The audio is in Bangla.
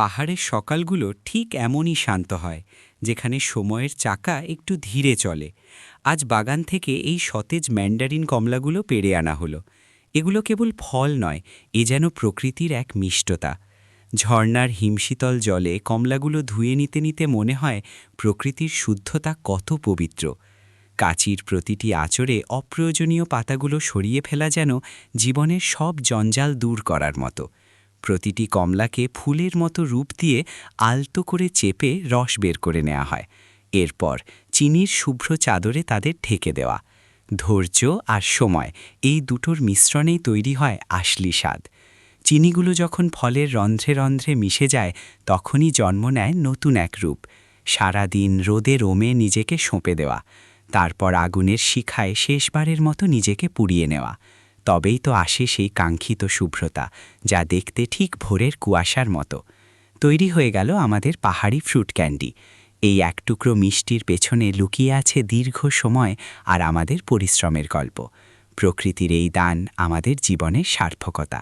পাহাড়ের সকালগুলো ঠিক এমনই শান্ত হয়, যেখানে সময়ের চাকা একটু ধীরে চলে। আজ বাগান থেকে এই সতেজ ম্যান্ডারিন কমলাগুলো পেরে আনা হলো। এগুলো কেবল ফল নয়, এ যেন প্রকৃতির এক মিষ্টতা। ঝর্ণার হিমশীতল জলে কমলাগুলো ধুয়ে নিতে নিতে মনে হয় প্রকৃতির শুদ্ধতা কত পবিত্র। কাচির প্রতিটি আচরে অপ্রয়োজনীয় পাতাগুলো সরিয়ে ফেলা যেন জীবনের সব জঞ্জাল দূর করার মতো। প্রতিটি কমলাকে ফুলের মতো রূপ দিয়ে আলতো করে চেপে রস বের করে নেওয়া হয়। এরপর চিনির শুভ্র চাদরে তাদের ঢেকে দেওয়া। ধৈর্য আর সময় এই দুটোর মিশ্রণেই তৈরি হয় আসলি স্বাদ। চিনিগুলো যখন ফলের রন্ধ্রে রন্ধ্রে মিশে যায়, তখনই জন্ম নেয় নতুন এক রূপ। সারাদিন রোদে রোমে নিজেকে সঁপে দেওয়া। তারপর আগুনের শিখায় শেষবারের মতো নিজেকে পুড়িয়ে নেওয়া। তবেই তো আসে সেই কাঙ্ক্ষিত শুভ্রতা, যা দেখতে ঠিক ভোরের কুয়াশার মতো। তৈরি হয়ে গেল আমাদের পাহাড়ি ফ্রুট ক্যান্ডি। এই এক টুকরো মিষ্টির পেছনে লুকিয়ে আছে দীর্ঘ সময় আর আমাদের পরিশ্রমের গল্প। প্রকৃতির এই দান আমাদের জীবনের সার্থকতা।